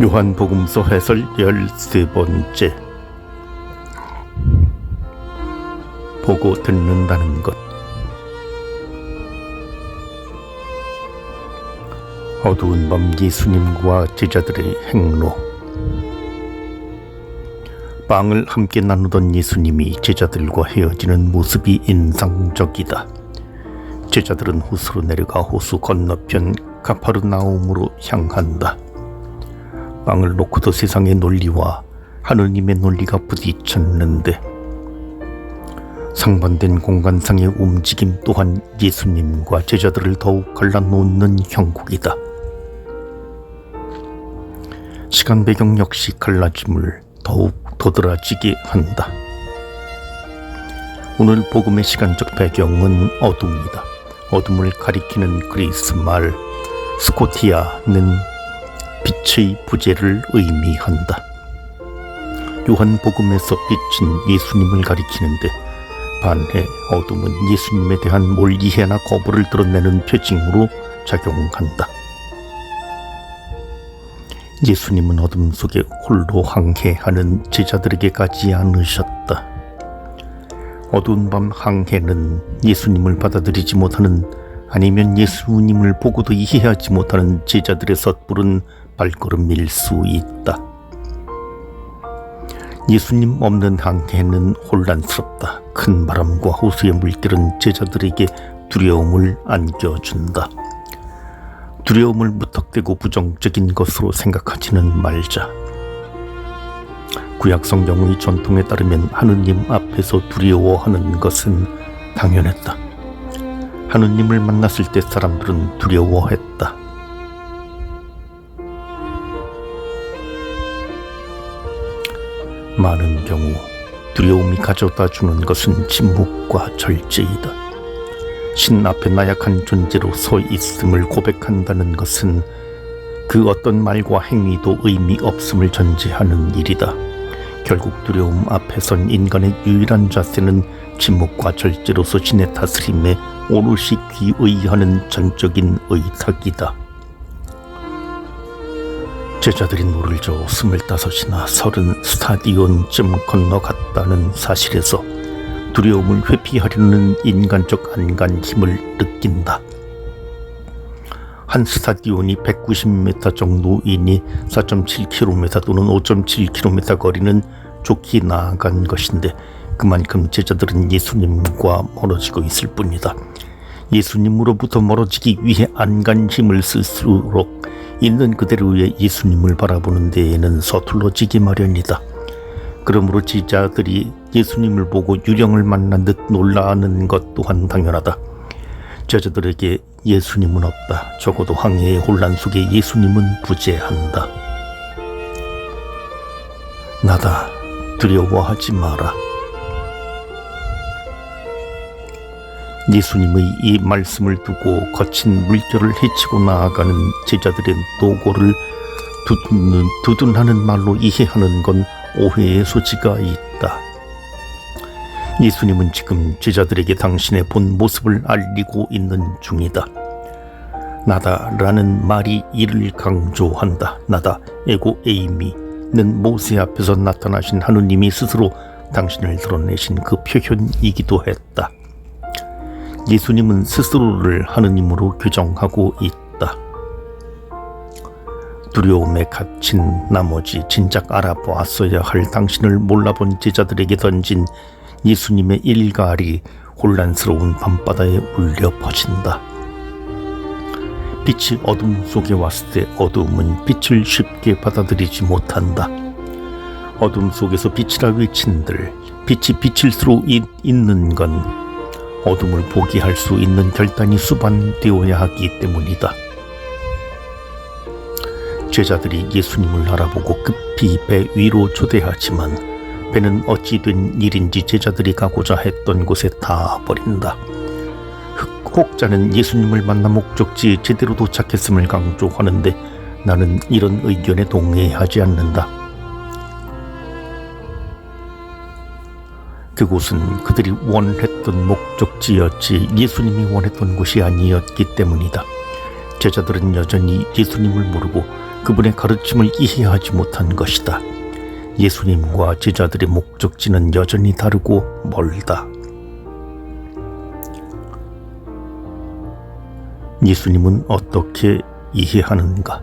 요한복음서 해설 열세 번째 보고 듣는다는 것 어두운 밤 예수님과 제자들의 행로 빵을 함께 나누던 예수님이 제자들과 헤어지는 모습이 인상적이다. 제자들은 호수로 내려가 호수 건너편 가파르나움으로 향한다. 빵을 놓고도 세상의 논리와 하느님의 논리가 부딪혔는데 상반된 공간상의 움직임 또한 예수님과 제자들을 더욱 갈라놓는 형국이다. 시간 배경 역시 갈라짐을 더욱 도드라지게 한다. 오늘 복음의 시간적 배경은 어둠이다. 어둠을 가리키는 그리스 말 스코티아는 빛의 부재를 의미한다. 요한복음에서 빛은 예수님을 가리키는데 반해 어둠은 예수님에 대한 몰 이해나 거부를 드러내는 표징으로 작용한다. 예수님은 어둠 속에 홀로 항해하는 제자들에게 가지 않으셨다. 어두운 밤 항해는 예수님을 받아들이지 못하는 아니면 예수님을 보고도 이해하지 못하는 제자들의 섣부른 발걸음일 수 있다. 예수님 없는 항해는 혼란스럽다. 큰 바람과 호수의 물결은 제자들에게 두려움을 안겨준다. 두려움을 무턱대고 부정적인 것으로 생각하지는 말자. 구약 성경의 전통에 따르면 하느님 앞에서 두려워하는 것은 당연했다. 하느님을 만났을 때 사람들은 두려워했다. 많은 경우 두려움이 가져다 주는 것은 침묵과 절제이다. 신 앞에 나약한 존재로 서 있음을 고백한다는 것은 그 어떤 말과 행위도 의미 없음을 전제하는 일이다. 결국 두려움 앞에선 인간의 유일한 자세는 침묵과 절제로서 신의 다스림에 오롯이 귀의하는 전적인 의탁이다. 제자들이 노를 저어 스물다섯이나 서른 스타디온쯤 건너갔다는 사실에서 두려움을 회피하려는 인간적 안간 힘을 느낀다. 한 스타디온이 190m 정도이니 4.7km 또는 5.7km 거리는 좋게 나아간 것인데 그만큼 제자들은 예수님과 멀어지고 있을 뿐이다. 예수님으로부터 멀어지기 위해 안간 힘을 쓸수록 있는 그대로의 예수님을 바라보는 데에는 서툴러지기 마련이다. 그러므로 지자들이 예수님을 보고 유령을 만난 듯 놀라는 것 또한 당연하다. 제자들에게 예수님은 없다. 적어도 항해의 혼란 속에 예수님은 부재한다. 나다. 두려워하지 마라. 예수님의 이 말씀을 두고 거친 물결을 헤치고 나아가는 제자들의 노고를 두둔, 두둔하는 말로 이해하는 건 오해의 소지가 있다. 예수님은 지금 제자들에게 당신의 본 모습을 알리고 있는 중이다. 나다라는 말이 이를 강조한다. 나다 에고 에이미는 모세 앞에서 나타나신 하느님이 스스로 당신을 드러내신 그 표현이기도 했다. 예수님은 스스로를 하느님으로 규정하고 있다. 두려움에 갇힌 나머지 진작 알아보았어야 할 당신을 몰라본 제자들에게 던진 예수님의 일갈이 혼란스러운 밤바다에 울려 퍼진다. 빛이 어둠 속에 왔을 때 어둠은 빛을 쉽게 받아들이지 못한다. 어둠 속에서 빛이라 외친들 빛이 빛일수록 있는 건 어둠을 포기할 수 있는 결단이 수반되어야 하기 때문이다. 제자들이 예수님을 알아보고 급히 배 위로 초대하지만 배는 어찌 된 일인지 제자들이 가고자 했던 곳에 다 버린다. 혹자는 예수님을 만나 목적지에 제대로 도착했음을 강조하는데 나는 이런 의견에 동의하지 않는다. 그곳은 그들이 원했던 목적지였지 예수님이 원했던 곳이 아니었기 때문이다. 제자들은 여전히 예수님을 모르고 그분의 가르침을 이해하지 못한 것이다. 예수님과 제자들의 목적지는 여전히 다르고 멀다. 예수님은 어떻게 이해하는가?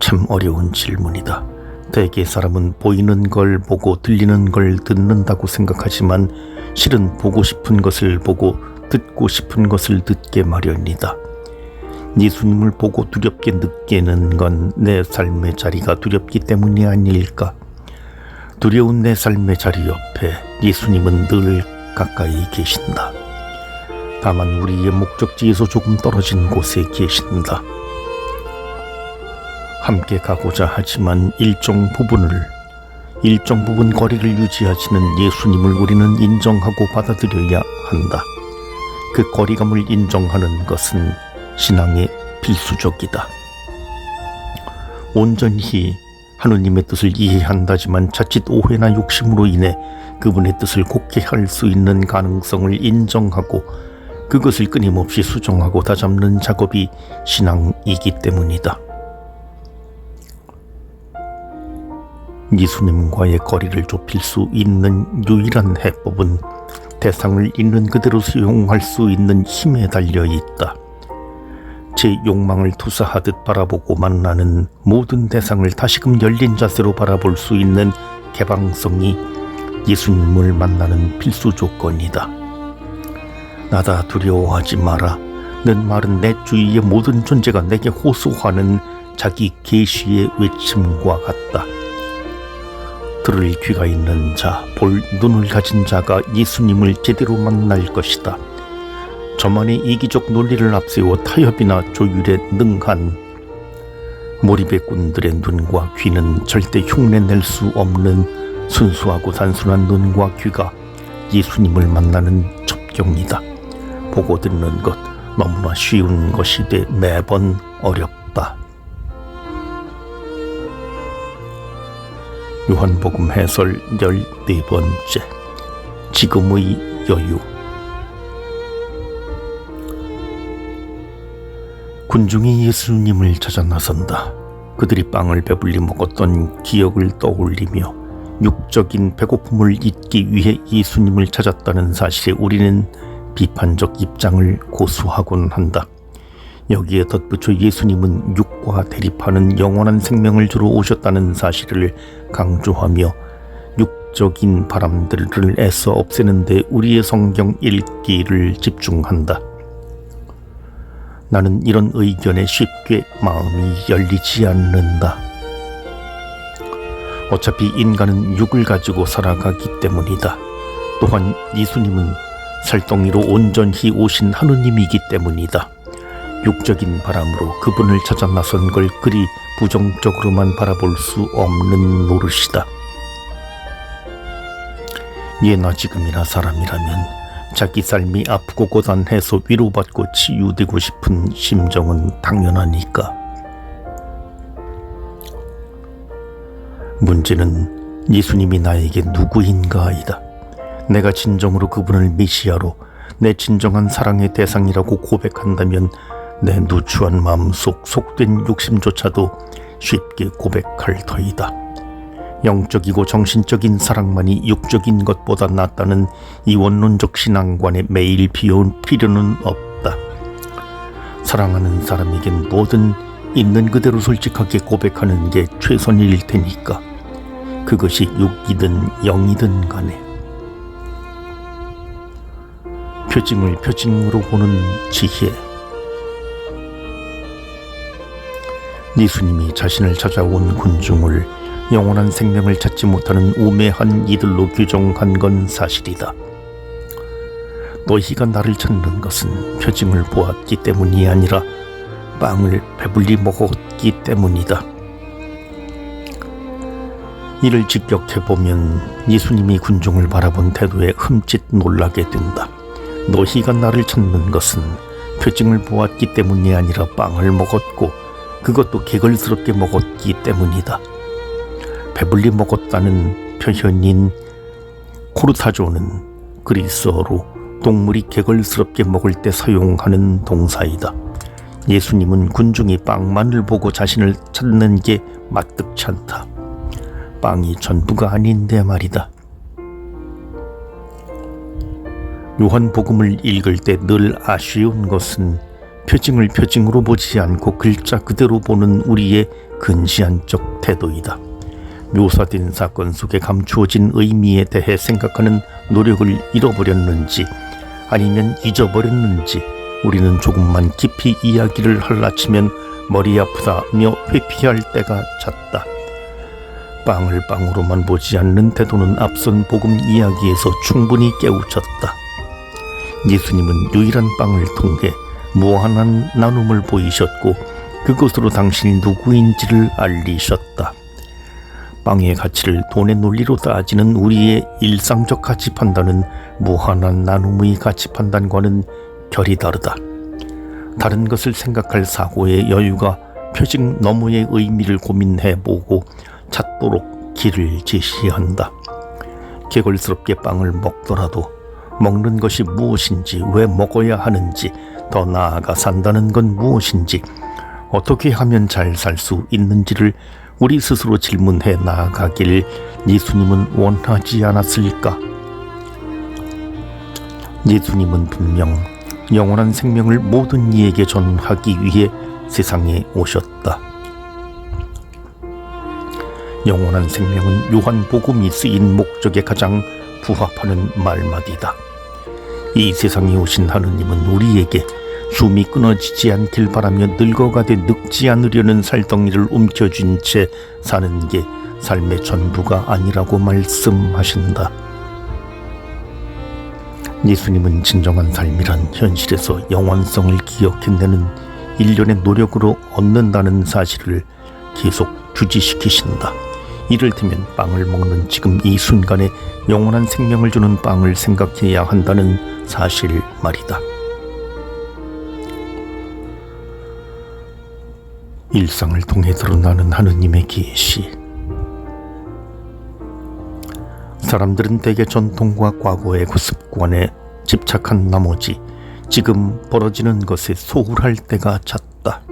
참 어려운 질문이다. 대개 사람은 보이는 걸 보고 들리는 걸 듣는다고 생각하지만 실은 보고 싶은 것을 보고 듣고 싶은 것을 듣게 마련이다. 예수님을 보고 두렵게 느끼는 건 내 삶의 자리가 두렵기 때문이 아닐까? 두려운 내 삶의 자리 옆에 예수님은 늘 가까이 계신다. 다만 우리의 목적지에서 조금 떨어진 곳에 계신다. 함께 가고자 하지만 일정 부분을 일정 부분 거리를 유지하시는 예수님을 우리는 인정하고 받아들여야 한다. 그 거리감을 인정하는 것은 신앙의 필수적이다. 온전히 하느님의 뜻을 이해한다지만 자칫 오해나 욕심으로 인해 그분의 뜻을 곡해 할수 있는 가능성을 인정하고 그것을 끊임없이 수정하고 다잡는 작업이 신앙이기 때문이다. 예수님과의 거리를 좁힐 수 있는 유일한 해법은 대상을 있는 그대로 수용할 수 있는 힘에 달려 있다. 제 욕망을 투사하듯 바라보고 만나는 모든 대상을 다시금 열린 자세로 바라볼 수 있는 개방성이 예수님을 만나는 필수 조건이다. 나다 두려워하지 마라. 는 말은 내 주위의 모든 존재가 내게 호소하는 자기 계시의 외침과 같다. 들을 귀가 있는 자, 볼 눈을 가진 자가 예수님을 제대로 만날 것이다. 저만의 이기적 논리를 앞세워 타협이나 조율에 능한 몰입의 꾼들의 눈과 귀는 절대 흉내낼 수 없는 순수하고 단순한 눈과 귀가 예수님을 만나는 접경이다. 보고 듣는 것 너무나 쉬운 것이 돼 매번 어렵다. 요한복음 해설 14번째 지금의 여유 군중이 예수님을 찾아 나선다. 그들이 빵을 배불리 먹었던 기억을 떠올리며 육적인 배고픔을 잊기 위해 예수님을 찾았다는 사실에 우리는 비판적 입장을 고수하곤 한다. 여기에 덧붙여 예수님은 육과 대립하는 영원한 생명을 주러 오셨다는 사실을 강조하며 육적인 바람들을 애써 없애는데 우리의 성경 읽기를 집중한다. 나는 이런 의견에 쉽게 마음이 열리지 않는다. 어차피 인간은 육을 가지고 살아가기 때문이다. 또한 예수님은 살덩이로 온전히 오신 하느님이기 때문이다. 육적인 바람으로 그분을 찾아 나선 걸 그리 부정적으로만 바라볼 수 없는 노릇이다. 예나 지금이나 사람이라면 자기 삶이 아프고 고단해서 위로받고 치유되고 싶은 심정은 당연하니까. 문제는 예수님이 나에게 누구인가이다. 내가 진정으로 그분을 메시아로 내 진정한 사랑의 대상이라고 고백한다면 내 누추한 마음속 속된 욕심조차도 쉽게 고백할 터이다. 영적이고 정신적인 사랑만이 육적인 것보다 낫다는 이 원론적 신앙관에 매일 비워온 필요는 없다. 사랑하는 사람에겐 뭐든 있는 그대로 솔직하게 고백하는 게 최선일 테니까. 그것이 육이든 영이든 간에. 표징을 표징으로 보는 지혜. 예수님이 자신을 찾아온 군중을 영원한 생명을 찾지 못하는 우매한 이들로 규정한 건 사실이다. 너희가 나를 찾는 것은 표징을 보았기 때문이 아니라 빵을 배불리 먹었기 때문이다. 이를 직격해 보면 예수님이 군중을 바라본 태도에 흠칫 놀라게 된다. 너희가 나를 찾는 것은 표징을 보았기 때문이 아니라 빵을 먹었고 그것도 개걸스럽게 먹었기 때문이다. 배불리 먹었다는 표현인 코르타조는 그리스어로 동물이 개걸스럽게 먹을 때 사용하는 동사이다. 예수님은 군중이 빵만을 보고 자신을 찾는 게 마뜩치 않다. 빵이 전부가 아닌데 말이다. 요한복음을 읽을 때 늘 아쉬운 것은 표징을 표징으로 보지 않고 글자 그대로 보는 우리의 근시한 적 태도이다. 묘사된 사건 속에 감추어진 의미에 대해 생각하는 노력을 잃어버렸는지 아니면 잊어버렸는지 우리는 조금만 깊이 이야기를 할라치면 머리 아프다며 회피할 때가 찼다. 빵을 빵으로만 보지 않는 태도는 앞선 복음 이야기에서 충분히 깨우쳤다. 예수님은 유일한 빵을 통해 무한한 나눔을 보이셨고 그것으로 당신이 누구인지를 알리셨다. 빵의 가치를 돈의 논리로 따지는 우리의 일상적 가치 판단은 무한한 나눔의 가치 판단과는 결이 다르다. 다른 것을 생각할 사고의 여유가 표징 너머의 의미를 고민해보고 찾도록 길을 제시한다. 개걸스럽게 빵을 먹더라도 먹는 것이 무엇인지, 왜 먹어야 하는지, 더 나아가 산다는 건 무엇인지, 어떻게 하면 잘 살 수 있는지를 우리 스스로 질문해 나아가길 예수님은 원하지 않았을까? 예수님은 분명 영원한 생명을 모든 이에게 전하기 위해 세상에 오셨다. 영원한 생명은 요한복음이 쓰인 목적에 가장 부합하는 말마디다. 이 세상에 오신 하느님은 우리에게 숨이 끊어지지 않길 바라며 늙어가되 늙지 않으려는 살덩이를 움켜쥔 채 사는 게 삶의 전부가 아니라고 말씀하신다. 예수님은 진정한 삶이란 현실에서 영원성을 기억해내는 일련의 노력으로 얻는다는 사실을 계속 주지시키신다. 이를테면 빵을 먹는 지금 이 순간에 영원한 생명을 주는 빵을 생각해야 한다는 사실 말이다. 일상을 통해 드러나는 하느님의 계시. 사람들은 대개 전통과 과거의 그 습관에 집착한 나머지 지금 벌어지는 것에 소홀할 때가 찼다.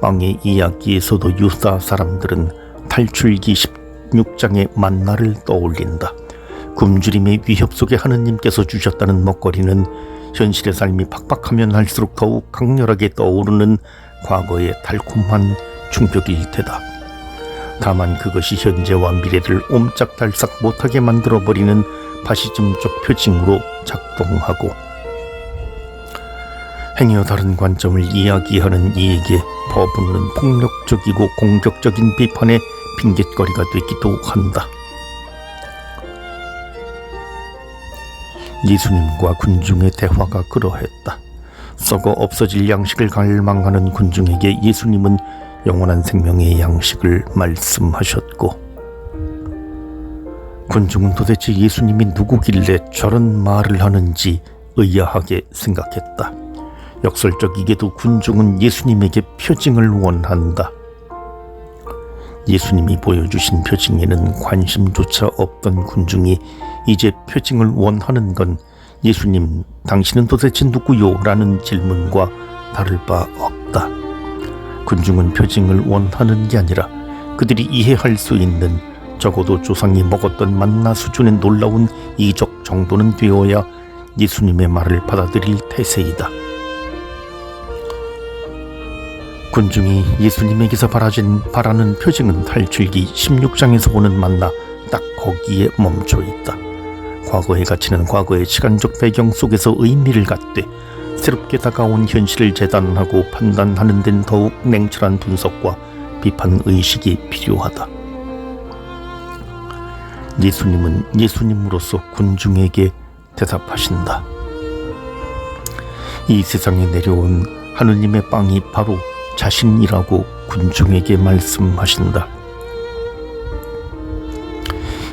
빵의 이야기에서도 유다 사람들은 탈출기 16장의 만나를 떠올린다. 굶주림의 위협 속에 하느님께서 주셨다는 먹거리는 현실의 삶이 팍팍하면 할수록 더욱 강렬하게 떠오르는 과거의 달콤한 충격일 테다. 다만 그것이 현재와 미래를 옴짝달싹 못하게 만들어버리는 파시즘적 표징으로 작동하고 행여 다른 관점을 이야기하는 이에게 법은 폭력적이고 공격적인 비판의 핑곗거리가 되기도 한다. 예수님과 군중의 대화가 그러했다. 썩어 없어질 양식을 갈망하는 군중에게 예수님은 영원한 생명의 양식을 말씀하셨고 군중은 도대체 예수님이 누구길래 저런 말을 하는지 의아하게 생각했다. 역설적이게도 군중은 예수님에게 표징을 원한다. 예수님이 보여주신 표징에는 관심조차 없던 군중이 이제 표징을 원하는 건 예수님, 당신은 도대체 누구요? 라는 질문과 다를 바 없다. 군중은 표징을 원하는 게 아니라 그들이 이해할 수 있는 적어도 조상이 먹었던 만나 수준의 놀라운 이적 정도는 되어야 예수님의 말을 받아들일 태세이다. 군중이 예수님에게서 바라진 바라는 표징은 탈출기 16장에서 보는 만나 딱 거기에 멈춰 있다. 과거의 가치는 과거의 시간적 배경 속에서 의미를 갖되 새롭게 다가온 현실을 재단하고 판단하는 데는 더욱 냉철한 분석과 비판 의식이 필요하다. 예수님은 예수님으로서 군중에게 대답하신다. 이 세상에 내려온 하느님의 빵이 바로 자신이라고 군중에게 말씀하신다.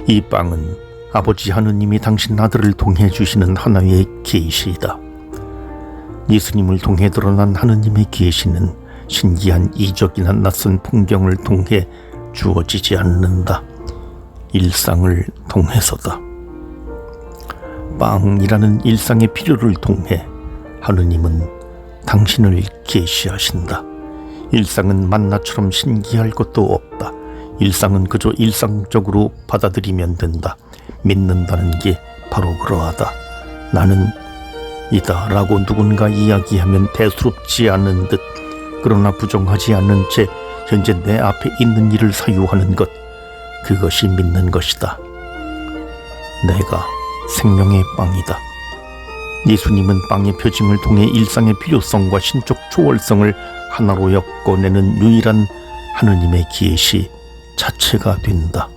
이 빵은 아버지 하느님이 당신 아들을 통해 주시는 하나의 계시이다. 예수님을 통해 드러난 하느님의 계시는 신기한 이적이나 낯선 풍경을 통해 주어지지 않는다. 일상을 통해서다. 빵이라는 일상의 필요를 통해 하느님은 당신을 계시하신다. 일상은 만나처럼 신기할 것도 없다. 일상은 그저 일상적으로 받아들이면 된다. 믿는다는 게 바로 그러하다. 나는 이다 라고 누군가 이야기하면 대수롭지 않은 듯 그러나 부정하지 않는 채 현재 내 앞에 있는 일을 사유하는 것 그것이 믿는 것이다. 내가 생명의 빵이다. 예수님은 빵의 표징을 통해 일상의 필요성과 신적 초월성을 하나로 엮어내는 유일한 하느님의 계시 자체가 된다.